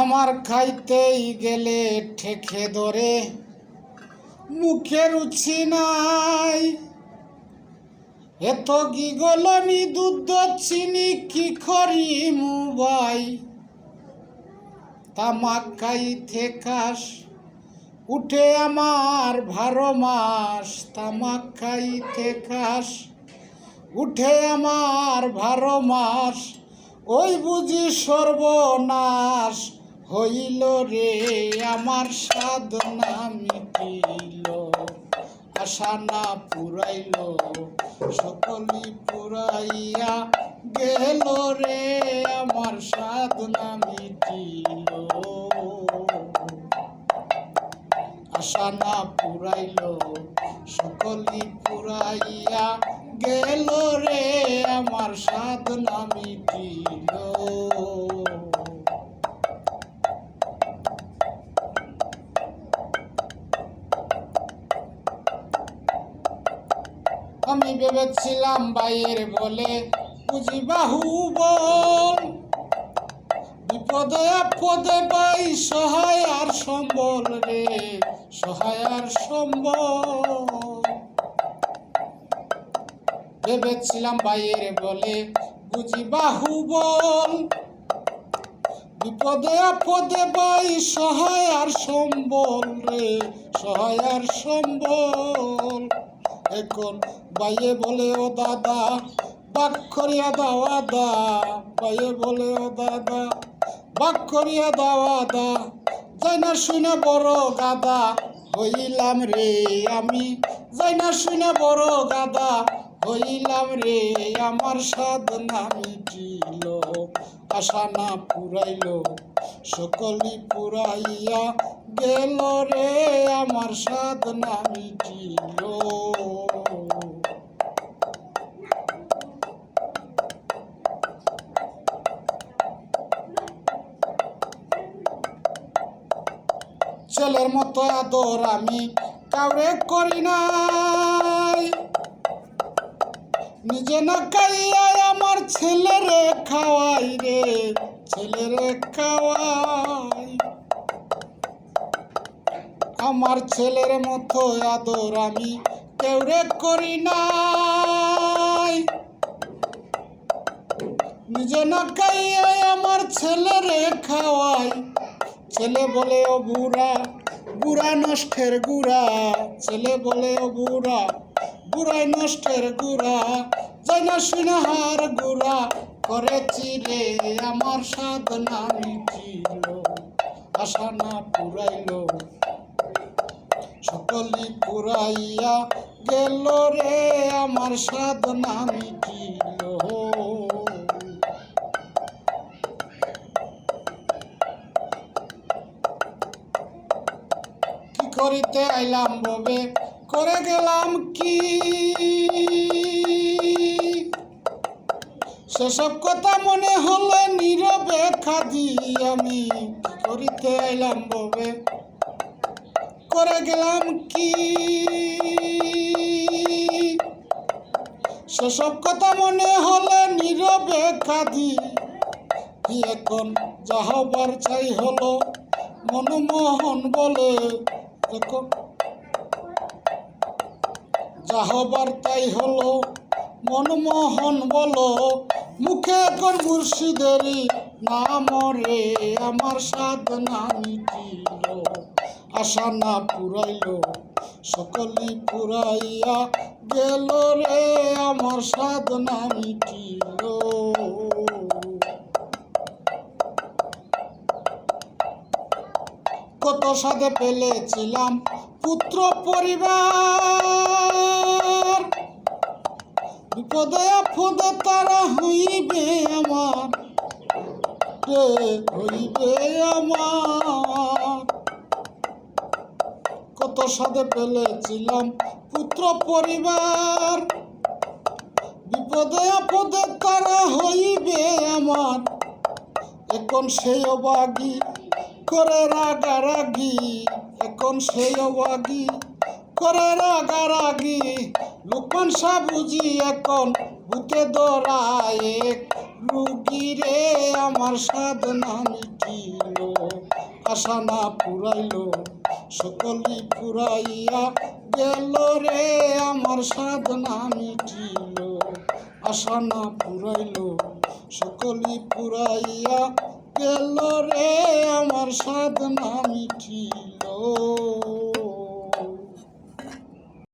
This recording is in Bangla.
আমার খাইতেই গেলে ঠেকে ধরে। মুখে রুচি নাই। এত কি গলনি দুধ চিনি কি খরি মুবাই তামাক খাইতে খাস উঠে আমার ভারো মাস তামাক খাইতে খাস উঠে আমার ভারো মাস ওই বুঝি সর্বনাশ। হইল রে, আমার সাধনা মিটিল। আশা না পুরাইল সকলি পুরাইয়া গেল রে, আমার সাধনা মিটিল। আশা না পুরাইল সকলি পুরাইয়া গেল রে, আমার সাধনা মিটিল। ভেবেছিলাম বাইয়ের বলে, বুঝি বাহু বল। বিপদে আপদে বাই সহায় আর সম্বল রে, সহায় আর সম্বল। ভেবেছিলাম বাইয়ের বলে, বুঝি বাহু বল। বিপদে আপদে বাই সহায় আর সম্বল রে, সহায় আর সম্বল। এখন বাইয়ে বলে, ও দাদা, বাক করিয়া দাওয়া দা বাইয়ে বলে, ও দাদা, বাক করিয়া দাওয়া দা যাই না শুনে বড় গাদা, হইলাম রে আমি। যাই না শুনে বড় গাদা, হইলাম রে আমার সাধনা মিটিল আশা না পুরাইল, সকলি পুরাইয়া গেল রে, আমার সাধনা মিটিল। ছেলের মতো আদর আমি কাউরে করি নাই। নিজে না খাইয়া আমার ছেলেরে খাওয়াই রে, ছেলেরে খাওয়াই। আমার ছেলের মতো আদর আমি কেউরে করি নাই। নিজে না খাইয়া আমার ছেলেরে খাওয়াই। ছেলে বলে, ও বুড়া বুড়া নষ্টের গুড়া। ছেলে বলে, ও বুড়া বুড়াই নষ্টের গুড়া যাই না শুনে হার গুড়া করেছি রে, আমার সাধনা মিটিল, আশা না পুরাইল। সকলি পুরাইয়া গেল রে, আমার সাধনা মিটিল। কি করিতে আইলাম ববে করে গেলাম কি? সেসব কথা মনে হলে নীরবে খাদি আমি করিতে আইলাম ববে। করে গেলাম কি? সেসব কথা মনে হলে নীরবে কি এখন? যাহবার চাই হলো মনমোহন বলে হবার তাই হলো, মনমোহন বলো, মুখে এখন মুর্শিদেরই নাম রে, আমার সাধনা মিটিল। আশা না পুরাইল, সকলি পুরাইয়া গেল রে, আমার সাধনা মিটিল। কত সাধে পেলেছিলাম পুত্র পরিবার বিপদে আপদে তারা হইবে আমার। হইবে আমার? কত সাধে পেলেছিলাম পুত্র পরিবার। বিপদে আপদে তারা হইবে আমার। এখন সেই অবাগি করে রাগারাগি। এখন সেই অবাগি করে রাগারাগি। লোকমান শাহ বুঝি, এখন বুকে দৌড়ায় রুগী রে। আমার সাধনা মিটিল আশা না পুরাইল সকলি পুরাইয়া গেল রে। আমার সাধনা মিটিল আশা না পুরাইল সকলি পুরাইয়া গেল রে। আমার সাধনা মিটিল।